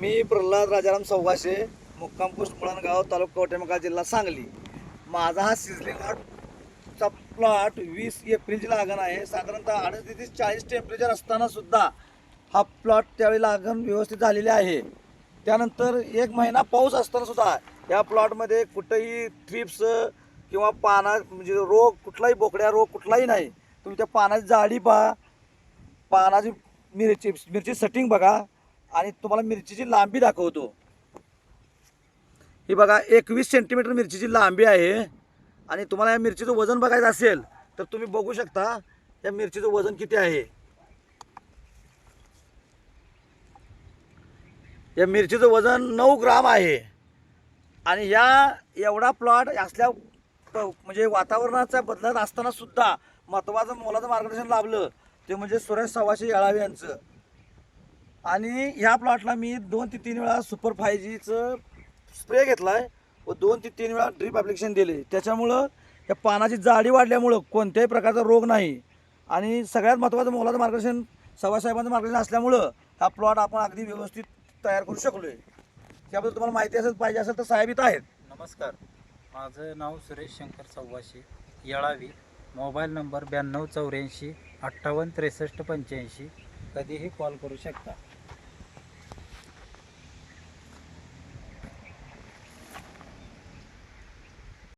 मी प्रल्हाद राजाराम सव्वाशे मुक्काम पोस्ट मुळणगाव तालुका कवटेमका जिल्हा सांगली. माझा हा सिझलिंग हॉटचा प्लॉट वीस एप्रिलची लागण आहे. साधारणतः अडीच ते चाळीस टेम्परेचर असताना सुद्धा हा प्लॉट त्यावेळी लागण व्यवस्थित झालेली आहे. त्यानंतर एक महिना पाऊस असताना सुद्धा या प्लॉटमध्ये कुठंही ट्रिप्स किंवा पाना म्हणजे रोग कुठलाही बोकड्या रोग कुठलाही नाही. तुमच्या पानाची जाडी पहा. पानाची मिरची मिरची सेटिंग बघा. आणि तुम्हाला मिरचीची लांबी दाखवतो. ही बघा एकवीस सेंटीमीटर मिरचीची लांबी आहे. आणि तुम्हाला या मिरचीचं वजन बघायचं असेल तर तुम्ही बघू शकता या मिरचीचं वजन किती आहे. या मिरचीचं वजन नऊ ग्राम आहे. आणि या एवढा प्लॉट असल्या म्हणजे वातावरणाचा बदलत असताना सुद्धा महत्त्वाचं मोलाचं मार्गदर्शन लाभलं ते म्हणजे सुरेश सव्वाशे येळावे यांचं. आणि ह्या प्लॉटला मी दोन ते तीन वेळा सुपर फाय जीचं स्प्रे घेतला आहे व दोन ते तीन वेळा ड्रीप ॲप्लिकेशन दिले. त्याच्यामुळं या पानाची जाडी वाढल्यामुळं कोणत्याही प्रकारचा रोग नाही. आणि सगळ्यात महत्त्वाचं मोलाचं मार्गदर्शन सभासाहेबांचं मार्गदर्शन असल्यामुळं हा प्लॉट आपण अगदी व्यवस्थित तयार करू शकलो आहे त्याबद्दल तुम्हाला माहिती असेल पाहिजे असेल तर साहेब इथं आहेत. नमस्कार. माझं नाव सुरेश शंकर सव्वाशे येळावी. मोबाईल नंबर ब्याण्णव चौऱ्याऐंशी अठ्ठावन्न त्रेसष्ट पंच्याऐंशी. कधीही कॉल करू शकता.